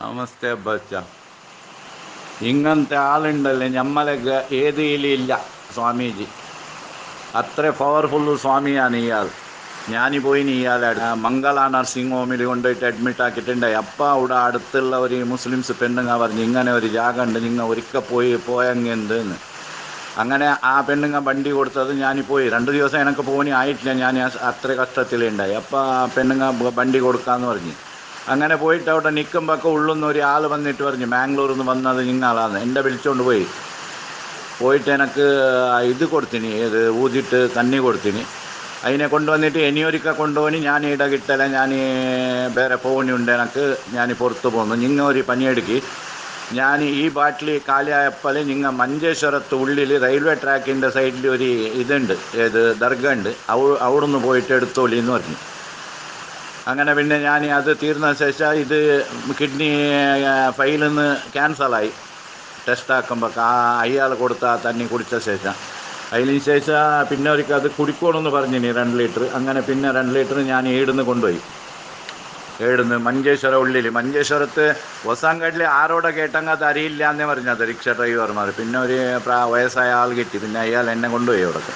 നമസ്തേ ബച്ച ഇങ്ങനത്തെ ആളുണ്ടല്ലേ നമ്മളെ ഏത് ഇല്ല സ്വാമീജി. അത്ര പവർഫുൾ സ്വാമിയാണ് ഇയാൾ. ഞാൻ പോയി ഇയാളെ മംഗള നഴ്സിംഗ് ഹോമിൽ കൊണ്ടുപോയിട്ട് അഡ്മിറ്റ് ആക്കിയിട്ടുണ്ട് അപ്പം അവിടെ അടുത്തുള്ള ഒരു മുസ്ലിംസ് പെണ്ണുങ്ങ പറഞ്ഞു ഇങ്ങനെ ഒരു ജാഗ ഉണ്ട് നിങ്ങൾ ഒരിക്കൽ പോയി പോയെന്ന് അങ്ങനെ ആ പെണ്ണുങ്ങ വണ്ടി കൊടുത്തത് ഞാൻ പോയി. രണ്ട് ദിവസം എനിക്ക് പോകാൻ ആയിട്ടില്ല. ഞാൻ അത്ര കഷ്ടത്തിലുണ്ടായി. അപ്പം ആ പെണ്ണുങ്ങ വണ്ടി കൊടുക്കാമെന്ന് പറഞ്ഞു. അങ്ങനെ പോയിട്ട് അവിടെ നിൽക്കുമ്പോൾ ഉള്ളുന്ന ഒരു ആൾ വന്നിട്ട് പറഞ്ഞു ബാംഗ്ലൂരിൽ നിന്ന് വന്നത് നിങ്ങളാണ് എന്റെ വിളിച്ചുകൊണ്ട് പോയി. പോയിട്ട് എനിക്ക് ഇത് കൊടുത്തിനി ഏത് ഊതിയിട്ട് കന്നി കൊടുത്തിനി. അതിനെ കൊണ്ടുവന്നിട്ട് ഇനിയൊരിക്കൽ കൊണ്ടുപോയി ഞാൻ ഇട കിട്ടല ഞാൻ വേറെ പോകണിയുണ്ട് എനിക്ക് ഞാൻ പുറത്ത് പോകുന്നു നിങ്ങൾ ഒരു പണിയെടുക്കി. ഞാൻ ഈ ബാട്ടിൽ കാലിയായപ്പോൾ നിങ്ങൾ മഞ്ചേശ്വരത്ത് ഉള്ളിൽ റെയിൽവേ ട്രാക്കിന്റെ സൈഡിൽ ഒരു ഇതുണ്ട് ഏത് ദർഗ ഉണ്ട്. അവ അവിടുന്ന് പോയിട്ട് എടുത്തോളി എന്ന് പറഞ്ഞു. അങ്ങനെ പിന്നെ ഞാൻ അത് തീർന്ന ശേഷം ഇത് കിഡ്നി ഫൈലിൽ നിന്ന് ക്യാൻസലായി. ടെസ്റ്റ് ആക്കുമ്പോൾ ആ അയാൾ കൊടുത്ത ആ കുടിച്ച ശേഷം. അതിന് ശേഷം പിന്നെ ഒരിക്കൽ അത് കുടിക്കണമെന്ന് പറഞ്ഞിനി രണ്ട് ലിറ്റർ. അങ്ങനെ പിന്നെ രണ്ട് ലിറ്റർ ഞാൻ ഏടുന്ന് കൊണ്ടുപോയി. ഏടുന്ന് മഞ്ചേശ്വര ഉള്ളിൽ മഞ്ചേശ്വരത്ത് ഒസാങ്കാട്ടിൽ ആരോടെ കേട്ടങ്ങ് അത് അറിയില്ല എന്നേ പറഞ്ഞത് റിക്ഷ ഡ്രൈവർമാർ പിന്നെ ഒരു വയസ്സായ ആൾ കിട്ടി. പിന്നെ അയാൾ എന്നെ കൊണ്ടുപോയി അവിടേക്ക്.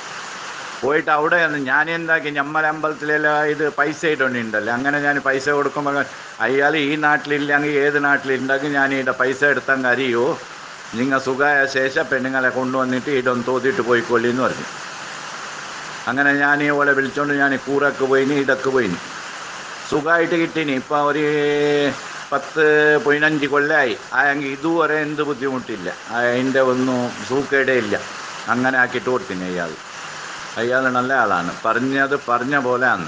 പോയിട്ട് അവിടെ ഞാൻ എന്താക്കി ഞമ്മല അമ്പലത്തിലെല്ലാം ഇത് പൈസ ഇട്ടുണ്ടല്ലോ അങ്ങനെ ഞാൻ പൈസ കൊടുക്കുമ്പോൾ അയാൾ ഈ നാട്ടിലില്ലെങ്കിൽ ഏത് നാട്ടിലുണ്ടെങ്കിൽ ഞാൻ ഇവിടെ പൈസ എടുത്തങ്ങ് അറിയോ നിങ്ങൾ സുഖമായ ശേഷം പെണ്ണുങ്ങളെ കൊണ്ടുവന്നിട്ട് ഇടം തോതിയിട്ട് പോയിക്കൊള്ളി എന്ന് പറഞ്ഞു. അങ്ങനെ ഞാൻ ഓളെ വിളിച്ചോണ്ട് ഞാൻ കൂറക്ക് പോയിന് ഇടയ്ക്ക് പോയിന്. സുഖമായിട്ട് കിട്ടീനി. ഇപ്പം ഒരു പത്ത് പതിനഞ്ച് കൊല്ലമായി ആയെങ്കിൽ ഇതുവരെ എന്ത് ബുദ്ധിമുട്ടില്ല. അതിന്റെ ഒന്നും സൂക്കേടേ ഇല്ല. അങ്ങനെ ആക്കിയിട്ട് കൊടുത്തിന് അയാൾ അയാൾ നല്ല ആളാണ്. പറഞ്ഞത് പറഞ്ഞ പോലെയാണ്.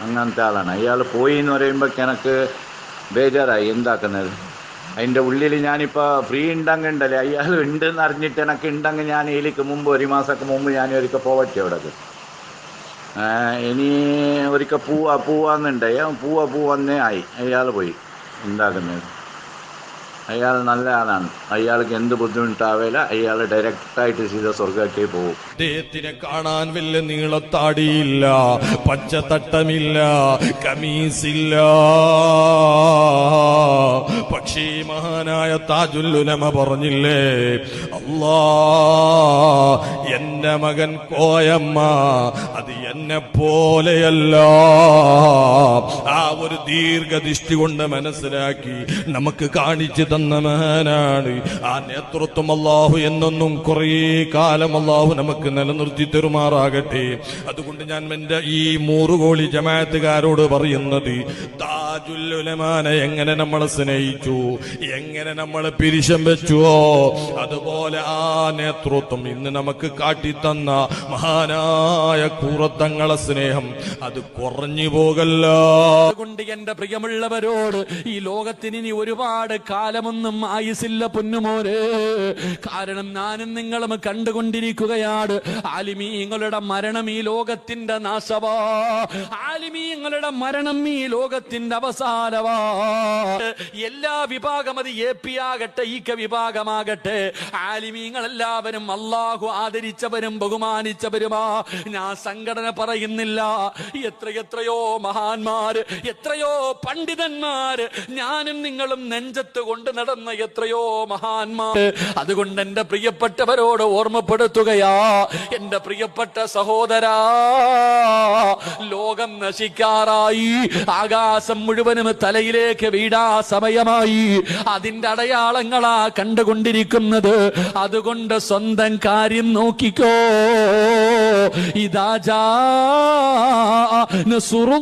അങ്ങനത്തെ ആളാണ്. അയാൾ പോയി എന്ന് പറയുമ്പോൾ എനിക്ക് ബേജാറായി. എന്താക്കുന്നത്? അതിന്റെ ഉള്ളിൽ ഞാനിപ്പോൾ ഫ്രീ ഉണ്ടെങ്കിൽ ഉണ്ടല്ലേ? അയാൾ ഉണ്ടെന്ന് അറിഞ്ഞിട്ട് എനിക്ക് ഉണ്ടെങ്കിൽ ഞാൻ ഇതിലേക്ക് മുമ്പ് ഒരു മാസമൊക്കെ മുമ്പ് ഞാൻ ഒരിക്കൽ പോവട്ടെ അവിടെ. ഇനി ഒരിക്കൽ പൂവാ പൂവാന്നുണ്ടായി പൂവ പൂവന്നേ ആയി. അയാൾ പോയി. എന്താക്കുന്നത്? അയാൾ നല്ല ആളാണ്. അയാൾക്ക് എന്ത് ബുദ്ധിമുട്ടാവില്ല അയാൾ ഡയറക്റ്റായിട്ട് ചെയ്ത സ്വർഗത്തിൽ പോകും അദ്ദേഹത്തിനെ കാണാൻ വലിയ നീളത്താടിയില്ല പച്ചത്തട്ടമില്ല കമീസില്ല. മഹാനായ താജുല്ലുലമ പറഞ്ഞില്ലേ? അല്ലാ എന്റെ മകൻ കോയമ്മ അത് എന്നെ പോലെയല്ല. ആ ഒരു ദീർഘദൃഷ്ടി കൊണ്ട് മനസ്സിലാക്കി നമുക്ക് കാണിച്ചു തന്ന മഹാനാണ്. ആ നേതൃത്വം അള്ളാഹു എന്നൊന്നും കുറേ കാലം അള്ളാഹു നമുക്ക് നിലനിർത്തി തെരുമാറാകട്ടെ. അതുകൊണ്ട് ഞാൻ എന്റെ ഈ മൂറുകോളി ജമാഅത്തുകാരോട് പറയുന്നത് താജുല്ലുലമാനെ എങ്ങനെ നമ്മൾ സ്നേഹിച്ചു? എങ്ങനെ നമ്മൾ പിരിശം വെച്ചുവോ അതുപോലെ ആ നേതൃത്വം ഇന്ന് നമുക്ക് കാട്ടിത്തന്ന മഹാനായ കൂറത്തങ്ങളെ സ്നേഹം അത് കുറഞ്ഞു പോകല്ല. കൊണ്ട് എന്റെ പ്രിയമുള്ളവരോട് ഈ ലോകത്തിന് ഇനി ഒരുപാട് കാലമൊന്നും ആയുസില്ല പൊന്നുമോര്. കാരണം ഞാനും നിങ്ങളും കണ്ടുകൊണ്ടിരിക്കുകയാണ്. ആലിമീങ്ങളുടെ മരണം ഈ ലോകത്തിന്റെ നാശവാ. ആലിമീങ്ങളുടെ മരണം ഈ ലോകത്തിന്റെ അവസാനവാ എല്ലാ വിഭാഗം അത് എ പി ആകട്ടെ ഈ വിഭാഗമാകട്ടെ. ആലിമീങ്ങൾ എല്ലാവരും അള്ളാഹു ആദരിച്ചവരും ബഹുമാനിച്ചവരുമാ. ഞാൻ സംഘടന പറയുന്നില്ല. എത്രയെത്രയോ മഹാന്മാര് എത്രയോ പണ്ഡിതന്മാര് ഞാനും നിങ്ങളും നെഞ്ചത്ത് കൊണ്ട് നടന്ന എത്രയോ മഹാന്മാര് അതുകൊണ്ട് എന്റെ പ്രിയപ്പെട്ടവരോട് ഓർമ്മപ്പെടുത്തുകയാ. എന്റെ പ്രിയപ്പെട്ട സഹോദരാ ലോകം നശിക്കാറായി. ആകാശം മുഴുവനും തലയിലേക്ക് വീടാ സമയമായി. അതിന്റെ അടയാളങ്ങളാ കണ്ടുകൊണ്ടിരിക്കുന്നത്. അതുകൊണ്ട് സ്വന്തം കാര്യം നോക്കിക്കോ. ഇതാ ജാ നസുറു